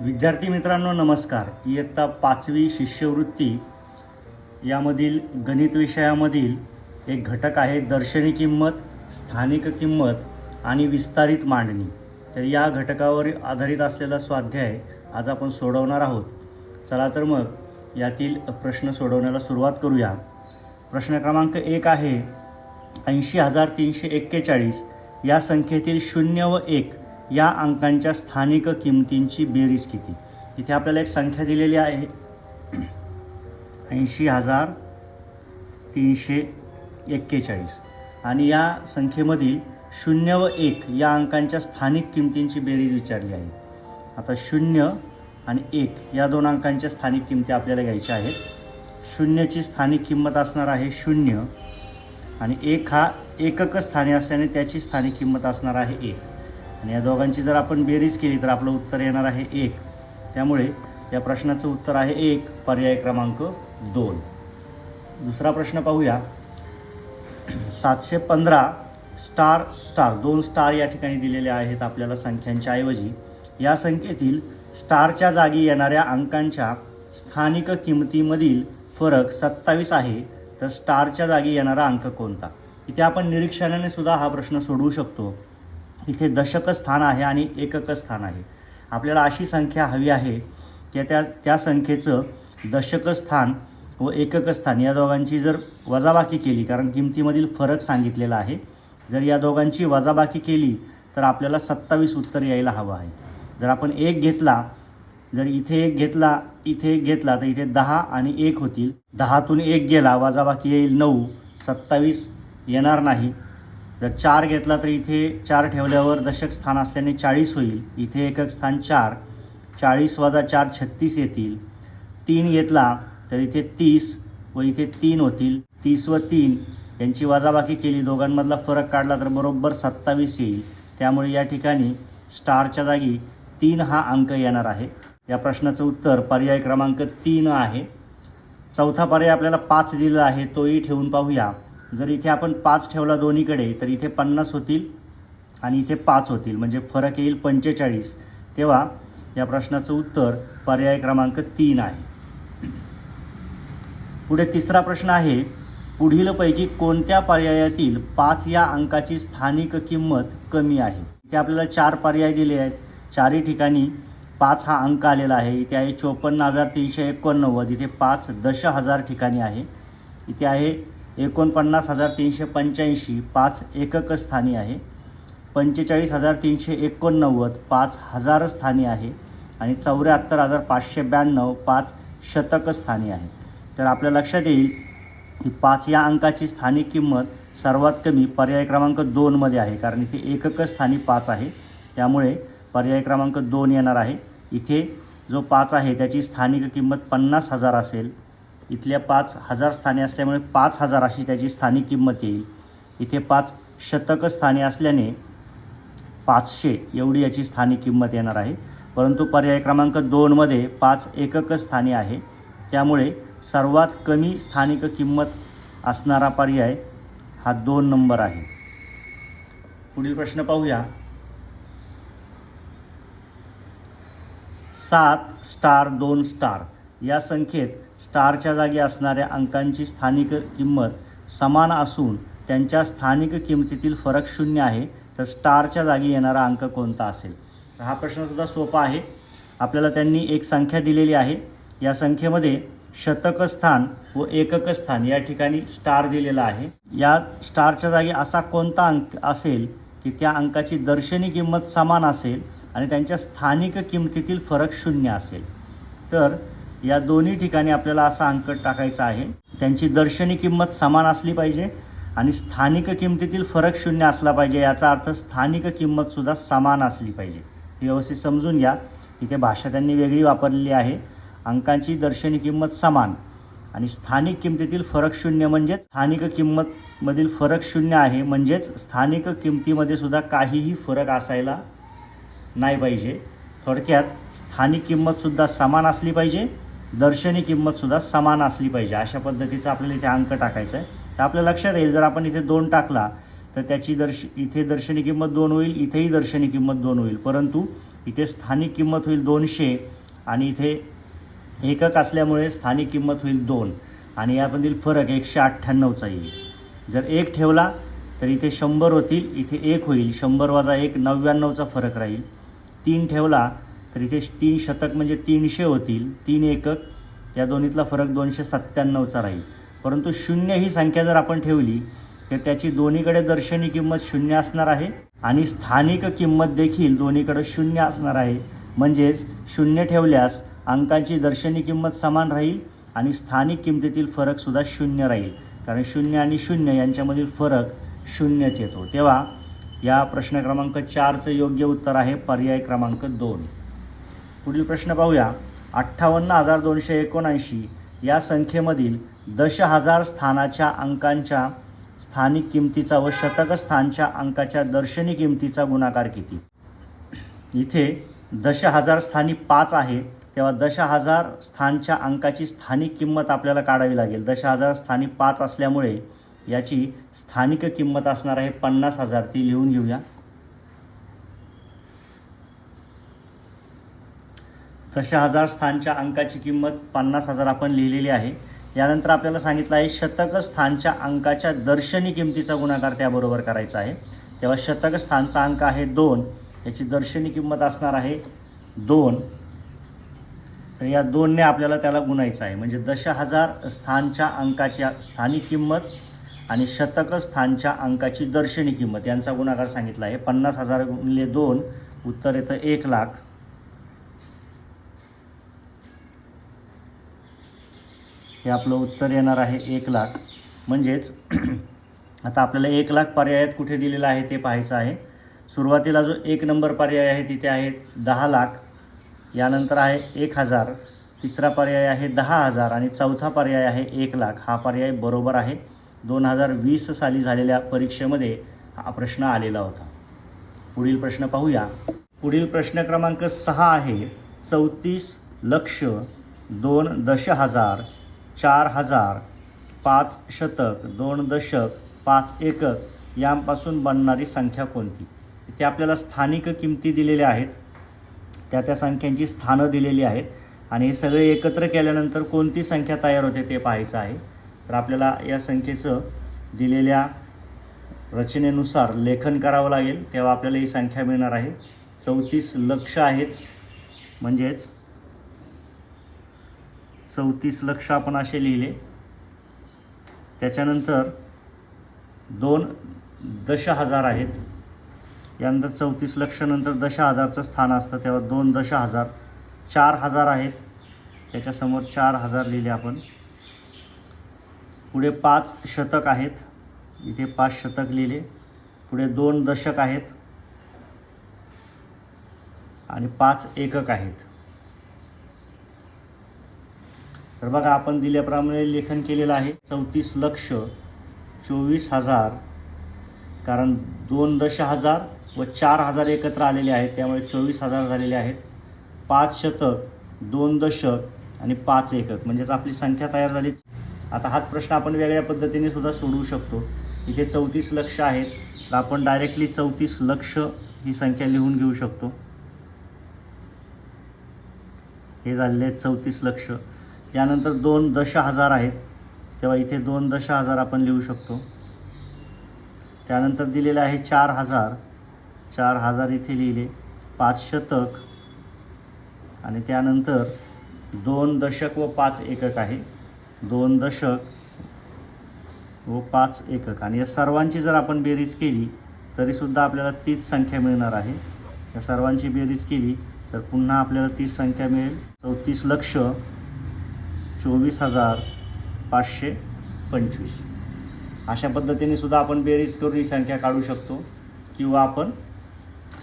विद्यार्थी मित्रांनो नमस्कार. इयत्ता पाचवी शिष्यवृत्ती यामधील गणित विषयामधील एक घटक आहे दर्शनी किंमत स्थानिक किंमत आणि विस्तारित मांडणी. तर या घटकावर आधारित असलेला स्वाध्याय आज आपण सोडवणार आहोत. चला तर मग यातील प्रश्न सोडवण्याला सुरुवात करूया. प्रश्न क्रमांक एक आहे ऐंशी हजार तीनशे एक्केचाळीस. या संख्येतील शून्य व एक या अंकांच्या स्थानिक किमतींची बेरीज किती इथे आपल्याला एक संख्या दिलेली आहे. ऐंशी हजार तीनशे एक्केचाळीस. आणि या संख्येमधील शून्य व एक या अंकांच्या स्थानिक किमतींची बेरीज विचारली आहे. आता शून्य आणि एक या दोन अंकांच्या स्थानिक किमती आपल्याला घ्यायच्या आहेत. शून्यची स्थानिक किंमत असणार आहे शून्य आणि एक हा एकक स्थानी असल्याने त्याची स्थानिक किंमत असणार आहे एक. आणि या दोघांची जर आपण बेरीज केली तर आपलं उत्तर येणार आहे एक. त्यामुळे या प्रश्नाचं उत्तर आहे एक पर्याय क्रमांक दोन. दुसरा प्रश्न पाहूया. सातशे पंधरा स्टार स्टार दोन स्टार या ठिकाणी दिलेले आहेत आपल्याला संख्यांच्या ऐवजी. या संख्येतील स्टारच्या जागी येणाऱ्या अंकांच्या स्थानिक किमतीमधील फरक सत्तावीस आहे. तर स्टारच्या जागी येणारा अंक कोणता? इथे आपण निरीक्षणाने सुद्धा हा प्रश्न सोडवू शकतो. इथे दशक स्थान आहे आणि एकक स्थान आहे. आपल्याला अशी संख्या हवी आहे की त्या त्या संख्येचं दशक स्थान व एकक स्थान या दोघांची जर वजाबाकी केली कारण किमतीमधील फरक सांगितलेला आहे जर या दोघांची वजाबाकी केली तर आपल्याला सत्तावीस उत्तर यायला हवं आहे. जर आपण एक घेतला जर इथे एक घेतला इथे एक घेतला तर इथे दहा आणि एक होतील. दहातून एक गेला वजाबाकी येईल नऊ. सत्तावीस येणार नाही. जर चार घेतला तर इथे चार ठेवल्यावर दशक स्थान असल्याने चाळीस होईल. इथे एकक स्थान चार. चाळीस वजा चार छत्तीस येतील. तीन घेतला तर इथे तीस व इथे तीन होतील. तीस व तीन यांची वजाबाकी केली दोघांमधला फरक काढला तर बरोबर सत्तावीस येईल. त्यामुळे या ठिकाणी स्टारच्या जागी तीन हा अंक येणार आहे. या प्रश्नाचं उत्तर पर्याय क्रमांक तीन आहे. चौथा पर्याय आपल्याला पाच दिलेला आहे तोही ठेवून पाहूया. जर इथे आपण पाच ठेवला दोन्हीकडे तर इथे पन्नास होतील आणि इथे पाच होतील. म्हणजे फरक येईल पंचेचाळीस. तेव्हा या प्रश्नाचं उत्तर पर्याय क्रमांक तीन आहे. पुढे तिसरा प्रश्न आहे पुढीलपैकी कोणत्या पर्यायातील पाच या अंकाची स्थानिक किंमत कमी आहे? इथे आपल्याला चार पर्याय दिले आहेत. चारही ठिकाणी पाच हा अंक आलेला आहे. इथे आहे चोपन्न हजार तीनशे एकोणनव्वद. इथे पाच दश हजार ठिकाणी आहे. इथे आहे एकोणपन्नास हजार तीनशे पंच्याऐंशी पाच एकक स्थानी आहे. पंचेचाळीस हजार तीनशे एकोणनव्वद पाच हजार स्थानी आहे. आणि चौऱ्याहत्तर हजार पाचशे ब्याण्णव पाच शतक स्थानी आहे. तर आपल्या लक्षात येईल की पाच या अंकाची स्थानिक किंमत सर्वात कमी पर्याय क्रमांक दोनमध्ये आहे. कारण इथे एकक स्थानी पाच आहे. त्यामुळे पर्याय क्रमांक दोन येणार आहे. इथे जो पाच आहे त्याची स्थानिक किंमत पन्नास हजार असेल. इथल्या पाच हजार स्थाने असल्यामुळे पाच हजार अशी त्याची स्थानिक किंमत येईल. इथे पाच शतक स्थाने असल्याने पाचशे एवढी याची स्थानिक किंमत येणार आहे. परंतु पर्याय क्रमांक दोनमध्ये पाच एकक स्थानी आहे. त्यामुळे सर्वात कमी स्थानिक किंमत असणारा पर्याय हा दोन नंबर आहे. पुढील प्रश्न पाहूया. सात स्टार दोन स्टार. या संख्येत स्टारच्या जागी असणाऱ्या अंकांची स्थानिक किंमत समान असून त्यांच्या स्थानिक किंमतीतील फरक शून्य आहे तर स्टारच्या जागी येणारा अंक कोणता असेल? तर हा प्रश्नसुद्धा सोपा आहे. आपल्याला त्यांनी एक संख्या दिलेली आहे. या संख्येमध्ये शतक स्थान व एकक स्थान या ठिकाणी स्टार दिलेला आहे. या स्टारच्या जागी असा कोणता अंक असेल की त्या अंकाची दर्शनी किंमत समान असेल आणि त्यांच्या स्थानिक किंमतीतील फरक शून्य असेल? तर या दोन्ही ठिकाणी आपल्याला असा अंक टाकायचा आहे. त्यांची दर्शनी किंमत समान असली पाहिजे आणि स्थानिक किंमतीतील फरक शून्य असला पाहिजे याचा अर्थ स्थानिक किंमतसुद्धा समान असली पाहिजे. हे व्यवस्थित समजून घ्या. इथे भाषा त्यांनी वेगळी वापरलेली आहे. अंकांची दर्शनी किंमत समान आणि स्थानिक किंमतीतील फरक शून्य म्हणजेच स्थानिक किंमतमधील फरक शून्य आहे म्हणजेच स्थानिक किंमतीमध्ये सुद्धा काहीही फरक असायला नाही पाहिजे. थोडक्यात स्थानिक किंमतसुद्धा समान असली पाहिजे दर्शनी किंमतसुद्धा समान असली पाहिजे. अशा पद्धतीचा आपल्याला इथे अंक टाकायचा आहे तर आपल्या लक्षात येईल जर आपण इथे दोन टाकला तर त्याची दर्श इथे दर्शनी किंमत दोन होईल इथेही दर्शनी किंमत दोन होईल. परंतु इथे स्थानिक किंमत होईल दोनशे आणि इथे एकक असल्यामुळे स्थानिक किंमत होईल दोन. आणि यामधील फरक एकशे अठ्ठ्याण्णवचा येईल. जर एक ठेवला तर इथे शंभर होतील इथे एक होईल. शंभर वजा एक नव्याण्णवचा फरक राहील. तीन ठेवला तर इथे तीन शतक म्हणजे तीनशे होतील तीन एकक. या दोन्हीतला फरक दोनशे सत्त्याण्णवचा राहील. परंतु शून्य ही संख्या जर आपण ठेवली तर त्याची दोन्हीकडे दर्शनी किंमत शून्य असणार आहे आणि स्थानिक किंमत देखील दोन्हीकडे शून्य असणार आहे. म्हणजेच शून्य ठेवल्यास अंकांची दर्शनी किंमत समान राहील आणि स्थानिक किमतीतील फरकसुद्धा शून्य राहील. कारण शून्य आणि शून्य यांच्यामधील फरक शून्यच येतो तेव्हा या प्रश्न क्रमांक चारचं योग्य उत्तर आहे. पर्याय क्रमांक दोन. पुढील प्रश्न पाहूया. अठ्ठावन्न हजार दोनशे एकोणऐंशी या संख्येमधील दश हजार स्थानाच्या अंकांच्या स्थानिक किमतीचा व शतक स्थानच्या अंकाच्या दर्शनी किमतीचा गुणाकार किती? इथे दश हजार स्थानी पाच आहे तेव्हा दश हजार स्थानच्या अंकाची स्थानिक किंमत आपल्याला काढावी लागेल. दश हजार स्थानी पाच असल्यामुळे याची स्थानिक किंमत असणार आहे पन्नास हजार. ती लिहून घेऊया. दश हजार स्थानच्या अंकाची किंमत पन्नास हजार आपण लिहिलेली आहे. यानंतर आपल्याला सांगितलं आहे शतक स्थानच्या अंकाच्या दर्शनी किमतीचा गुणाकार त्याबरोबर करायचा आहे. तेव्हा शतक स्थानचा अंक आहे दोन याची दर्शनी किंमत असणार आहे दोन. तर या दोनने आपल्याला त्याला गुणायचं आहे. म्हणजे दश हजार स्थानच्या अंकाच्या स्थानिक किंमत आणि शतक स्थानच्या अंकाची दर्शनी किंमत यांचा गुणाकार सांगितला आहे. पन्नास हजार गुणले दोन उत्तर येतं एक लाख. हे आपलं उत्तर येणार आहे एक लाख. म्हणजेच आता आपल्याला एक लाख पर्यायात कुठे दिलेला आहे ते पाहायचं आहे. सुरुवातीला जो एक नंबर पर्याय आहे तिथे आहे दहा लाख. यानंतर आहे एक हजार. तिसरा पर्याय आहे दहा हजार आणि चौथा पर्याय आहे एक लाख. हा पर्याय बरोबर आहे. दोन हजार वीस साली झालेल्या परीक्षेमध्ये हा प्रश्न आलेला होता. पुढील प्रश्न पाहूया. पुढील प्रश्न क्रमांक सहा आहे. चौतीस लक्ष दोन दश हजार चार हजार पाच शतक दोन दशक पाच एकक यांपासून बनणारी संख्या कोणती? इथे आपल्याला स्थानिक किमती दिलेल्या आहेत. त्या त्या संख्यांची स्थानं दिलेली आहेत. आणि हे सगळे एकत्र केल्यानंतर कोणती संख्या तयार होते ते पाहायचं आहे. तर आपल्याला या संख्येचं दिलेल्या रचनेनुसार लेखन करावं लागेल. तेव्हा आपल्याला ही संख्या मिळणार आहे. चौतीस लक्ष आहेत. म्हणजेच चौतीस लक्ष आपण असे लिहिले. त्याच्यानंतर दोन दश हजार आहेत. यानंतर चौतीस लक्ष नंतर दश हजारचं स्थान असतं. तेव्हा दोन दश हजार चार हजार आहेत. त्याच्यासमोर चार हजार लिहिले आपण. पुढे पाच शतक आहेत. इथे पाच शतक लिहिले. पुढे दोन दशक आहेत. आणि पाच एकक आहेत. तर बघा आपण दिल्याप्रमाणे लेखन केलेलं आहे. चौतीस लक्ष चोवीस हजार कारण दोन दश हजार व चार हजार एकत्र आलेले आहेत त्यामुळे चोवीस हजार झालेले आहेत. पाच शतक दोन दशक आणि पाच एकक म्हणजेच आपली संख्या तयार झाली आता हाच प्रश्न आपण वेगळ्या पद्धतीने सुद्धा सोडवू शकतो. इथे चौतीस लक्ष आहेत तर आपण डायरेक्टली चौतीस लक्ष ही संख्या लिहून घेऊ शकतो. हे झालेले आहेत चौतीस लक्ष. यानंतर दोन दश हजार आहेत. तेव्हा इथे दोन दश हजार आपण लिहू शकतो. त्यानंतर दिलेलं आहे चार हजार. चार हजार इथे लिहिले. पाच शतक. आणि त्यानंतर दोन दशक व पाच एकक आहे. दोन दशक व पाच एकक. आणि या सर्वांची जर आपण बेरीज केली तरीसुद्धा आपल्याला तीच संख्या मिळणार आहे. या सर्वांची बेरीज केली तर पुन्हा आपल्याला तीच संख्या मिळेल. चौतीस लक्ष. चोवीस हजार पाचशे पंचवीस. अशा पद्धतीने सुद्धा आपण बेरीज करून ही संख्या काढू शकतो. किंवा आपण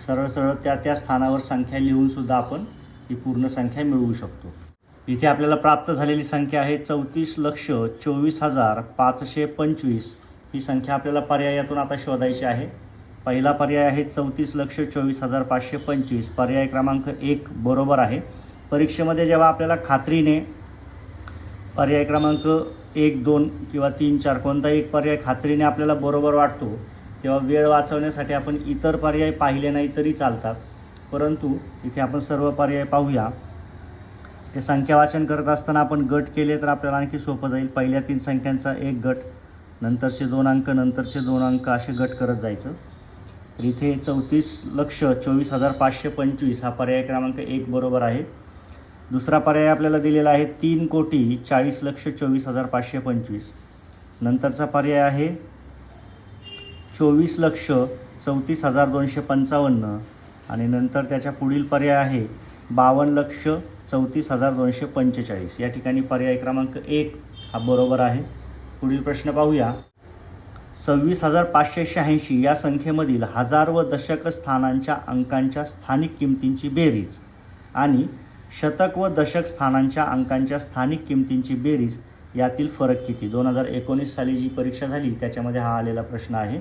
सरळ सरळ त्या त्या स्थानावर संख्या लिहूनसुद्धा आपण ही पूर्ण संख्या मिळवू शकतो. इथे आपल्याला प्राप्त झालेली संख्या आहे चौतीस लक्ष चोवीस हजार पाचशे पंचवीस. ही संख्या आपल्याला पर्यायातून आता शोधायची आहे. पहिला पर्याय आहे चौतीस लक्ष चोवीस हजार पाचशे पंचवीस. पर्याय क्रमांक एक बरोबर आहे. परीक्षेमध्ये जेव्हा आपल्याला खात्रीने पर्याय क्रमांक एक दोन किंवा तीन चार कोणताही एक पर्याय खात्रीने आपल्याला बरोबर वाटतो तेव्हा वेळ वाचवण्यासाठी आपण इतर पर्याय पाहिले नाही तरी चालतात. परंतु इथे आपण सर्व पर्याय पाहूया. ते संख्या वाचन करत असताना आपण गट केले तर आपल्याला आणखी सोपं जाईल. पहिल्या तीन संख्यांचा एक गट नंतरचे दोन अंक नंतरचे दोन अंक असे गट करत जायचं. तर इथे चौतीस लक्ष चोवीस हजार पाचशे पंचवीस हा पर्याय क्रमांक एक बरोबर आहे. दुसरा पर्याय आपल्याला दिलेला आहे तीन कोटी चाळीस लक्ष चोवीस हजार पाचशे पंचवीस. नंतरचा पर्याय आहे चोवीस लक्ष चौतीस हजार दोनशे पंचावन्न. आणि नंतर त्याच्या पुढील पर्याय आहे बावन्न लक्ष चौतीस हजार दोनशे पंचेचाळीस. या ठिकाणी पर्याय क्रमांक एक हा बरोबर आहे. पुढील प्रश्न पाहूया. सव्वीस हजार पाचशे शहाऐंशी या संख्येमधील हजार व दशक स्थानांच्या अंकांच्या स्थानिक किमतींची बेरीज आणि शतक व दशक स्थानांच्या अंकांच्या स्थानिक किमतींची बेरीज यातील फरक किती? दोन हजार एकोणीस साली जी परीक्षा झाली त्याच्यामध्ये हा आलेला प्रश्न आहे.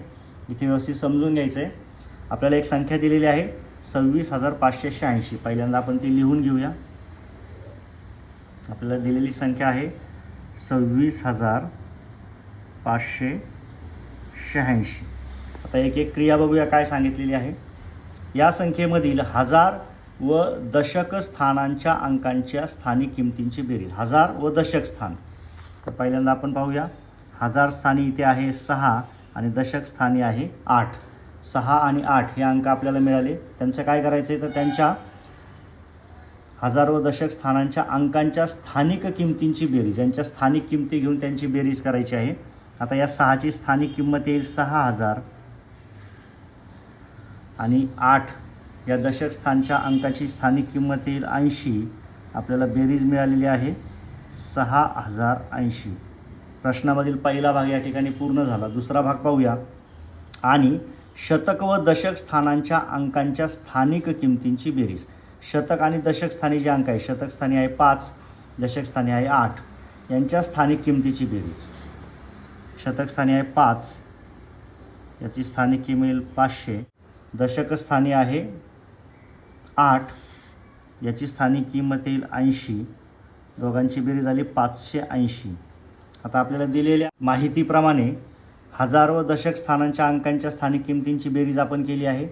इथे व्यवस्थित समजून घ्यायचं आहे आपल्याला एक संख्या दिलेली आहे सव्वीस हजार पाचशे शहाऐंशी. पहिल्यांदा आपण ती लिहून घेऊया. आपल्याला दिलेली संख्या आहे सव्वीस हजार पाचशे शहाऐंशी. आता एक एक क्रिया बघूया काय सांगितलेली आहे. या संख्येमधील हजार व दशक स्थानांच्या अंकांच्या स्थानिक किमतींची बेरीज. हजार व दशक स्थान. तर पहिल्यांदा आपण पाहूया. हजार स्थानी इथे आहे सहा आणि दशक स्थानी आहे आठ. सहा आणि आठ हे अंक आपल्याला मिळाले. त्यांचं काय करायचं आहे तर त्यांच्या हजार व दशक स्थानांच्या अंकांच्या स्थानिक किमतींची बेरीज. यांच्या स्थानिक किमती घेऊन त्यांची बेरीज करायची आहे. आता या सहाची स्थानिक किंमत येईल सहा हजार आणि आठ. या दशक स्थानच्या अंकाची स्थानिक किंमत येईल ऐंशी. आपल्याला बेरीज मिळालेली आहे. सहा हजार ऐंशी. प्रश्नामधील पहिला भाग या ठिकाणी पूर्ण झाला. दुसरा भाग पाहूया. आणि शतक व दशक स्थानांच्या अंकांच्या स्थानिक किमतींची बेरीज. शतक आणि दशक स्थानी जे अंक आहे शतक स्थानी आहे पाच दशक स्थानी आहे आठ. यांच्या स्थानिक किमतीची बेरीज. शतक स्थानी आहे पाच याची स्थानिक किंमत पाचशे. दशकस्थानी आहे आठ याची स्थानिक किंमत येईल ऐंशी. दोघांची बेरीज झाली पाचशे ऐंशी. आता आपल्याला दिलेल्या माहितीप्रमाणे हजार व दशक स्थानांच्या अंकांच्या स्थानिक किमतींची बेरीज आपण केली आहे.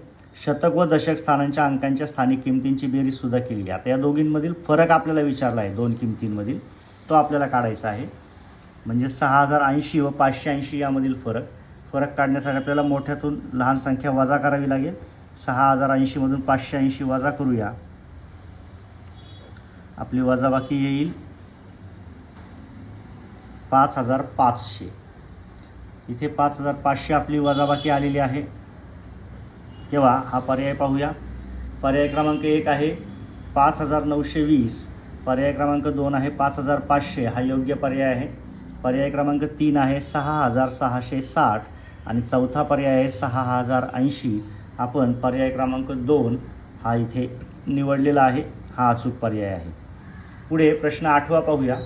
शतक व दशक स्थानांच्या अंकांच्या स्थानिक किमतींची बेरीजसुद्धा केली आहे. आता या दोघींमधील फरक आपल्याला विचारला आहे दोन किमतींमधील. तो आपल्याला काढायचा आहे. म्हणजे सहा हजार ऐंशी व पाचशे ऐंशी यामधील फरक. फरक काढण्यासाठी आपल्याला मोठ्यातून लहान संख्या वजा करावी लागेल. सहा हजार ऐंशीमधून पाचशे ऐंशी वजा करूया. आपली वजाबाकी येईल पाच हजार पाचशे इथे पाच हजार पाचशे आपली वजाबाकी आलेली आहे. तेव्हा हा पर्याय पाहूया. पर्याय क्रमांक एक आहे पाच हजार नऊशे वीस पर्याय क्रमांक दोन आहे पाच हजार पाचशे हा योग्य पर्याय आहे. पर्याय क्रमांक तीन आहे सहा हजार सहाशे साठ आणि चौथा पर्याय आहे सहा हजार ऐंशी आपण पर्याय क्रमांक दोन हा इथे निवडलेला आहे. हा अचूक पर्याय आहे. पुढे प्रश्न आठवा पाहूया.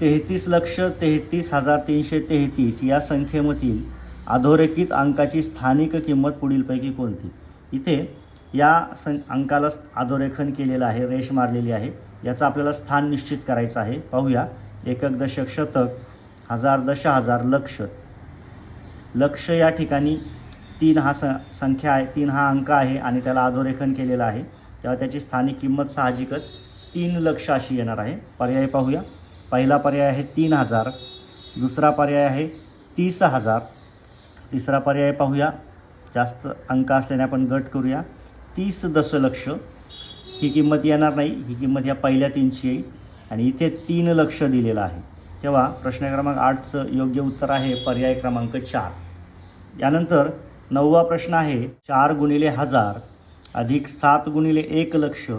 तेहतीस लक्ष तेहतीस हजार तीनशे तेहतीस या संख्येमधील अधोरेखित अंकाची स्थानिक किंमत पुढीलपैकी कोणती? इथे या सं अंकाला अधोरेखन केलेलं आहे रेष मारलेली आहे. याचं आपल्याला स्थान निश्चित करायचं आहे. पाहूया. एकक दशक शतक हजार दश हजार लक्ष. लक्ष या ठिकाणी तीन हा स संख्या आहे तीन हा अंक आहे आणि त्याला अधोरेखन केलेलं आहे. तेव्हा त्याची स्थानिक किंमत साहजिकच तीन लक्ष अशी येणार आहे. पर्याय पाहूया. पहिला पर्याय आहे तीन हजार. दुसरा पर्याय आहे तीस हजार. तिसरा पर्याय पाहूया. जास्त अंक असल्याने आपण गट करूया. तीस दशलक्ष. ही किंमत येणार नाही. ही किंमत या पहिल्या तीनची येईल. आणि इथे तीन लक्ष दिलेलं आहे. तेव्हा प्रश्न क्रमांक आठचं योग्य उत्तर आहे पर्याय क्रमांक चार. यानंतर नववा प्रश्न आहे चार गुणिले हजार अधिक सात गुणिले एक लक्ष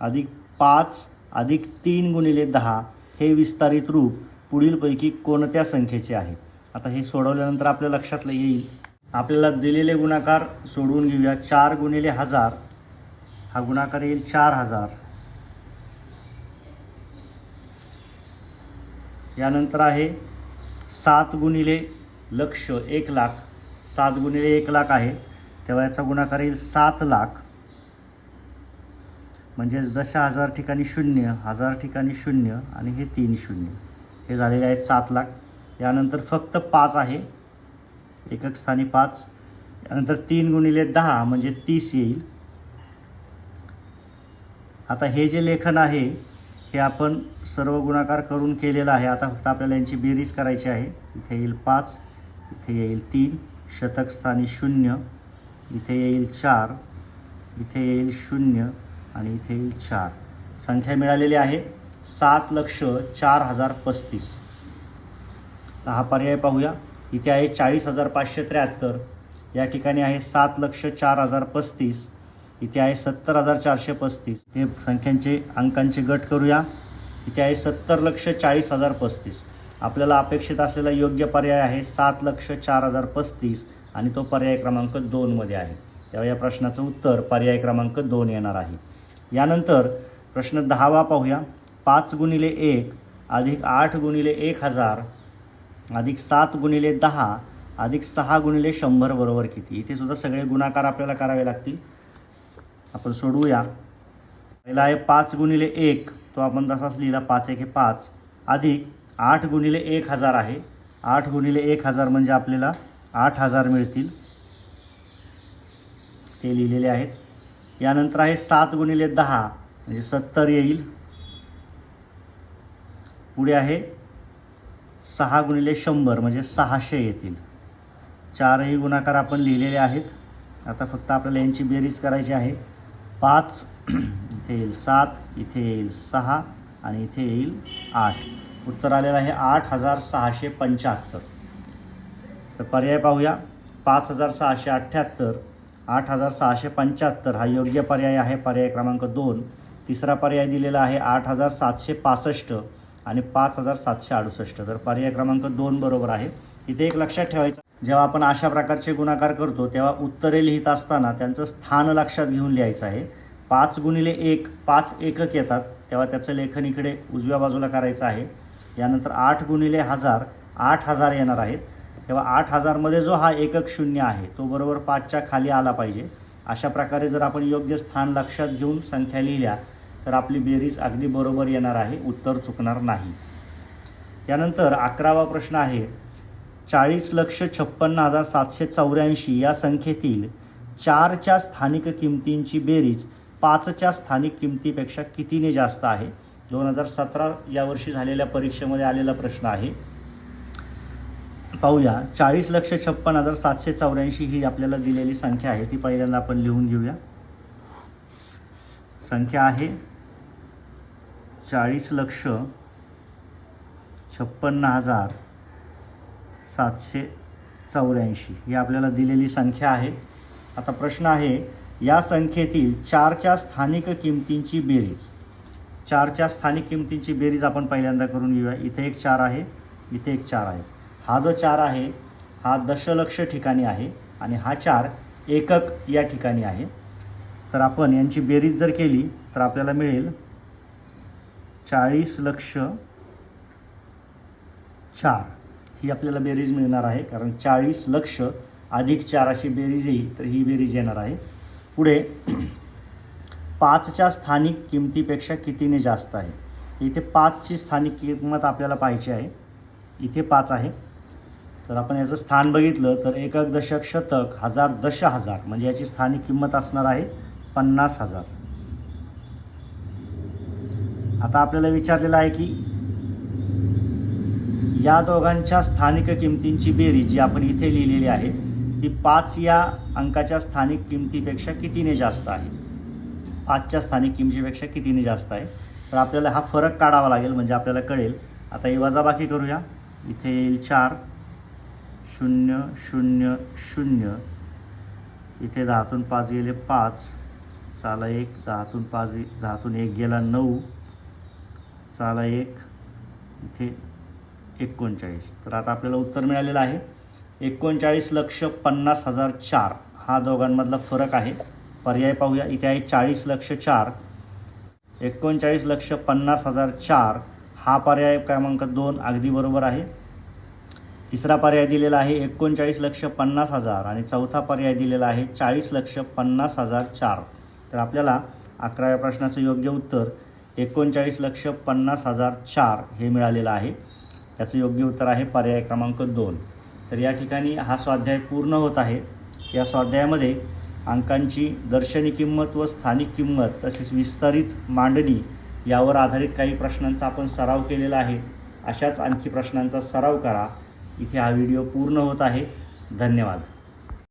अधिक पाच अधिक तीन गुणिले दहा हे विस्तारित रूप पुढीलपैकी कोणत्या संख्येचे आहे? आता हे सोडवल्यानंतर आपल्या लक्षात येईल. आपल्याला दिलेले गुणाकार सोडवून घेऊया. चार गुणिले हजार. हा गुणाकार येईल चार हजार. यानंतर आहे सात गुणिले लक्ष एक लाख. सात गुणिले एक लाख आहे. तेव्हा याचा गुणाकार येईल सात लाख. म्हणजेच दश हजार ठिकाणी शून्य हजार ठिकाणी शून्य आणि हे तीन शून्य. हे झालेले आहेत सात लाख. यानंतर फक्त पाच आहे. एकक स्थानी पाच. यानंतर तीन गुणिले दहा म्हणजे तीस येईल. आता हे जे लेखन आहे हे आपण सर्व गुणाकार करून केलेलं आहे. आता फक्त आपल्याला यांची बेरीज करायची आहे. इथे येईल पाच इथे येईल तीन शतक स्थानी शून्य इथे येईल चार इथे येईल शून्य आणि इथे येईल चार. संख्या मिळालेली आहे सात लक्ष चार हजार पस्तीस. तर हा पर्याय पाहूया. इथे आहे चाळीस हजार पाचशे त्र्याहत्तर. या ठिकाणी आहे सात लक्ष चार हजार पस्तीस. इथे आहे सत्तर हजार चारशे पस्तीस. ते संख्यांचे अंकांचे गट करूया. इथे आहे सत्तर लक्ष चाळीस हजार पस्तीस. आपल्याला अपेक्षित असलेला योग्य पर्याय आहे सात लक्ष चार हजार पस्तीस आणि तो पर्याय क्रमांक दोनमध्ये आहे. तेव्हा या प्रश्नाचं उत्तर पर्याय क्रमांक दोन येणार आहे. यानंतर प्रश्न दहावा पाहूया. पाच गुणिले एक अधिक आठ गुणिले एक हजार अधिक सात गुणिले दहा अधिक सहा गुणिले शंभर बरोबर किती? इथे सुद्धा सगळे गुणाकार आपल्याला करावे लागतील. आपण सोडवूया. पहिला आहे पाच गुणिले एक. तो आपण तसाच लिहिला पाच एक हे पाच. अधिक आठ गुणिले एक हजार आहे. आठ गुणिले एक हजार म्हणजे आपल्याला आठ हजार मिळतील. ते लिहिलेले आहेत. यानंतर आहे सात गुणिले दहा म्हणजे सत्तर येईल. पुढे आहे सहा गुणिले शंभर म्हणजे सहाशे येतील. चारही गुणाकार आपण लिहिलेले आहेत. आता फक्त आपल्याला यांची बेरीज करायची आहे. पाच इथे येईल सात इथे येईल सहा आणि इथे येईल आठ. उत्तर आलेलं आहे आठ हजार सहाशे पंच्याहत्तर. तर पर्याय पाहूया. पाच हजार सहाशे अठ्ठ्याहत्तर आठ हजार सहाशे पंच्याहत्तर हा योग्य पर्याय आहे. पर्याय क्रमांक दोन. तिसरा पर्याय दिलेला आहे आठ हजार सातशे पासष्ट आणि पाच हजार सातशे अडुसष्ट. तर पर्याय क्रमांक दोन बरोबर आहे. इथे एक लक्षात ठेवायचं जेव्हा आपण अशा प्रकारचे गुणाकार करतो तेव्हा उत्तरे लिहित असताना त्यांचं स्थान लक्षात घेऊन लिहायचं आहे. पाच गुणिले एक पाच एकक येतात तेव्हा त्याचं लेखन इकडे उजव्या बाजूला करायचं आहे. यानंतर आठ गुणिले हजार आठ हजार येणार आहेत. तेव्हा आठ हजारमध्ये जो हा एकक शून्य आहे तो बरोबर पाचच्या खाली आला पाहिजे. अशा प्रकारे जर आपण योग्य स्थान लक्षात घेऊन संख्या लिहिल्या तर आपली बेरीज अगदी बरोबर येणार आहे उत्तर चुकणार नाही. त्यानंतर अकरावा प्रश्न आहे चाळीस लक्ष छप्पन्न हजार सातशे चौऱ्याऐंशी या संख्येतील चारच्या स्थानिक किमतींची बेरीज पाचच्या स्थानिक किमतीपेक्षा कितीने जास्त आहे? दोन हजार सतरा यावर्षी झालेल्या परीक्षेमध्ये आलेला प्रश्न आहे. पाहूया. चाळीस लक्ष छप्पन हजार सातशे चौऱ्याऐंशी ही आपल्याला दिलेली संख्या आहे. ती पहिल्यांदा आपण लिहून घेऊया. संख्या आहे चाळीस लक्ष छप्पन्न हजार सातशे चौऱ्याऐंशी. ही आपल्याला दिलेली संख्या आहे. आता प्रश्न आहे या संख्येतील चारच्या स्थानिक किमतींची बेरीज. चारच्या स्थानिक किमतींची बेरीज आपण पहिल्यांदा करून घेऊया. इथे एक चार आहे इथे एक चार आहे. हा जो चार आहे हा दशलक्ष ठिकाणी आहे आणि हा चार एकक या ठिकाणी आहे. तर आपण यांची बेरीज जर केली तर आपल्याला मिळेल चाळीस लक्ष चार. ही आपल्याला बेरीज मिळणार आहे. कारण चाळीस लक्ष अधिक चार अशी बेरीज येईल तर ही बेरीज येणार आहे. पुढे पाचच्या स्थानिक किमतीपेक्षा कितीने जास्त आहे? इथे पाचची स्थानिक किंमत आपल्याला पाहिजे आहे. इथे पाच आहे. तर आपण याचं स्थान बघितलं तर एकक दशक शतक हजार दश हजार म्हणजे याची स्थानिक किंमत असणार आहे पन्नास हजार. आता आपल्याला विचारलेलं आहे की या दोघांच्या स्थानिक किमतींची बेरीज जी आपण इथे लिहिलेली आहे ती पाच या अंकाच्या स्थानिक किमतीपेक्षा कितीने जास्त आहे? पाचच्या स्थानिक किमतीपेक्षा कितीने जास्त आहे? तर आपल्याला हा फरक काढावा लागेल म्हणजे आपल्याला कळेल. आता ही वजाबाकी करूया. इथे येईल चार. शून्य शून्य शून्य. इथे दहातून पाच गेले पाच. चाला एक दहातून पाच दहातून एक गेला नऊ. चाला एक. इथे एकोणचाळीस. तर आता आपल्याला उत्तर मिळालेलं आहे. एकोणचाळीस लक्ष पन्नास हजार चार. हा दोघांमधला फरक आहे. पर्याय पाहूया. इथे आहे चाळीस लक्ष चार. एकोणचाळीस लक्ष पन्नास हजार चार. हा पर्याय क्रमांक दोन अगदी बरोबर आहे. तिसरा पर्याय दिलेला आहे एकोणचाळीस लक्ष पन्नास हजार आणि चौथा पर्याय दिलेला आहे चाळीस लक्ष पन्नास हजार चार. तर आपल्याला अकराव्या प्रश्नाचं योग्य उत्तर एकोणचाळीस लक्ष पन्नास हजार चार हे मिळालेलं आहे. याचं योग्य उत्तर आहे पर्याय क्रमांक दोन. तर या ठिकाणी हा स्वाध्याय पूर्ण होत आहे. या स्वाध्यायामध्ये अंकांची दर्शनी किंमत व स्थानिक किंमत तसेच विस्तारित मांडणी यावर आधारित काही प्रश्नांचा आपण सराव केलेला आहे. अशाच आणखी प्रश्नांचा सराव करा. इथे हा व्हिडिओ पूर्ण होत आहे. धन्यवाद.